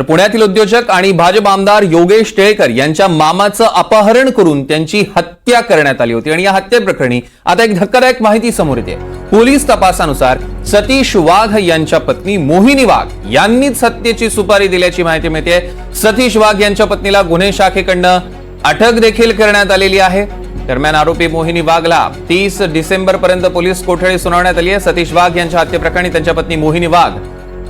तर पुण्यातील उद्योजक आणि भाजप आमदार योगेश टिळेकर यांच्या मामाचं अपहरण करून त्यांची हत्या करण्यात आली होती आणि या हत्येप्रकरणी आता एक धक्कादायक माहिती समोर येते. पोलीस तपासानुसार सतीश वाघ यांच्या पत्नी मोहिनी वाघ यांनीच हत्येची सुपारी दिल्याची माहिती मिळते. सतीश वाघ यांच्या पत्नीला गुन्हे शाखेकडनं अटक देखील करण्यात आलेली आहे. दरम्यान आरोपी मोहिनी वाघला तीस डिसेंबर पर्यंत पोलीस कोठडी सुनावण्यात आली आहे. सतीश वाघ यांच्या हत्येप्रकरणी त्यांच्या पत्नी मोहिनी वाघ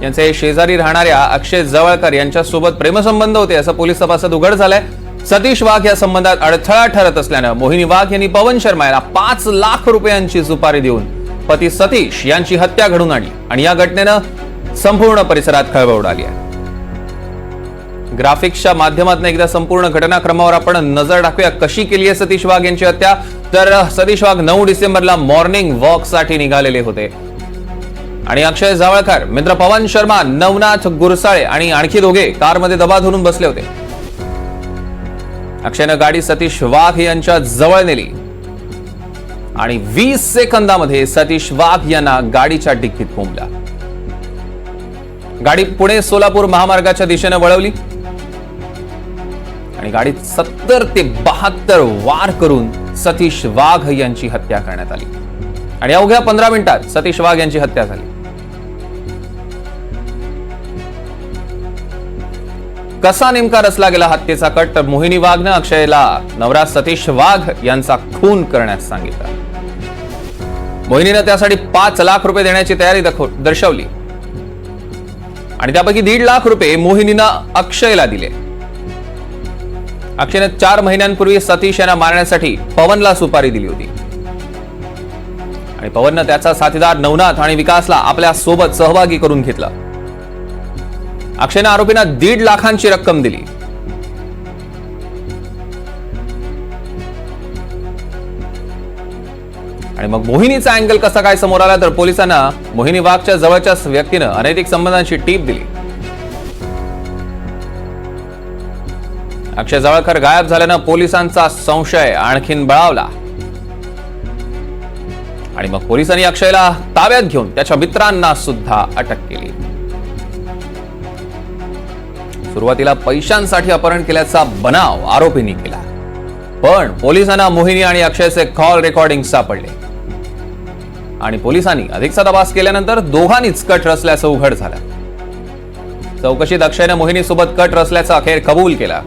यांचे शेजारी राहणाऱ्या अक्षय जवळकर यांच्या सोबत प्रेमसंबंध होते असं पोलीस तपासात उघड झालंय. सतीश वाघ या संबंधात अडथळा ठरत असल्यानं मोहिनी वाघ यांनी पवन शर्मा यांना पाच लाख रुपयांची सुपारी देऊन पती सतीश यांची हत्या घडून आणली आणि या घटनेनं संपूर्ण परिसरात खळबळ उडाली आहे. ग्राफिक्सच्या माध्यमातून एकदा संपूर्ण घटनाक्रमावर आपण नजर टाकूया. कशी केली आहे सतीश वाघ यांची हत्या? तर सतीश वाघ नऊ डिसेंबरला मॉर्निंग वॉकसाठी निघालेले होते. आणि अक्षय जावळकर मित्र पवन शर्मा नवनाथ गुरसाळे आणि आणखी दोघे कारमध्ये दबा धरून बसले होते. अक्षयनं गाडी सतीश वाघ यांच्या जवळ नेली. आणि वीस सेकंदामध्ये सतीश वाघ यांना गाडीच्या डिक्कीत कोंबला. गाडी पुणे सोलापूर महामार्गाच्या दिशेने वळवली. आणि गाडीत सत्तर ते बहात्तर वार करून सतीश वाघ यांची हत्या करण्यात आली. आणि अवघ्या पंधरा मिनिटात सतीश वाघ यांची हत्या झाली. कसा नेमका रचला गेला हत्येचा कट तर मोहिनी वाघनं अक्षयला नवरा सतीश वाघ यांचा खून करण्यास सांगितलं. मोहिनीनं त्यासाठी पाच लाख रुपये देण्याची तयारी दर्शवली. आणि त्यापैकी दीड लाख रुपये मोहिनीनं अक्षयला दिले. अक्षयनं चार महिन्यांपूर्वी सतीश यांना मारण्यासाठी पवनला सुपारी दिली होती. आणि पवननं त्याचा साथीदार नवनाथ आणि विकासला आपल्यासोबत सहभागी करून घेतलं. अक्षयनं आरोपींना दीड लाखांची रक्कम दिली. आणि मग मोहिनीचा अँगल कसा काय समोर आला तर पोलिसांना मोहिनी वाघच्या जवळच्याच व्यक्तीनं अनैतिक संबंधांची टीप दिली. अक्षय जवळकर गायब झाल्यानं पोलिसांचा संशय आणखीन बळावला. आणि मग पोलिसांनी अक्षयला ताब्यात घेऊन त्याच्या मित्रांना सुद्धा अटक केली. सुरुवातीला पैशांसाठी अपहरण केल्याचा बनाव आरोपींनी केला. पण पोलिसांना मोहिनी आणि अक्षयचे कॉल रेकॉर्डिंग सापडले. आणि पोलिसांनी अधिकचा तपास केल्यानंतर दोघांनीच कट रचल्याचं उघड झालं. चौकशीत अक्षयनं मोहिनी सोबत कट रचल्याचा अखेर कबूल केला.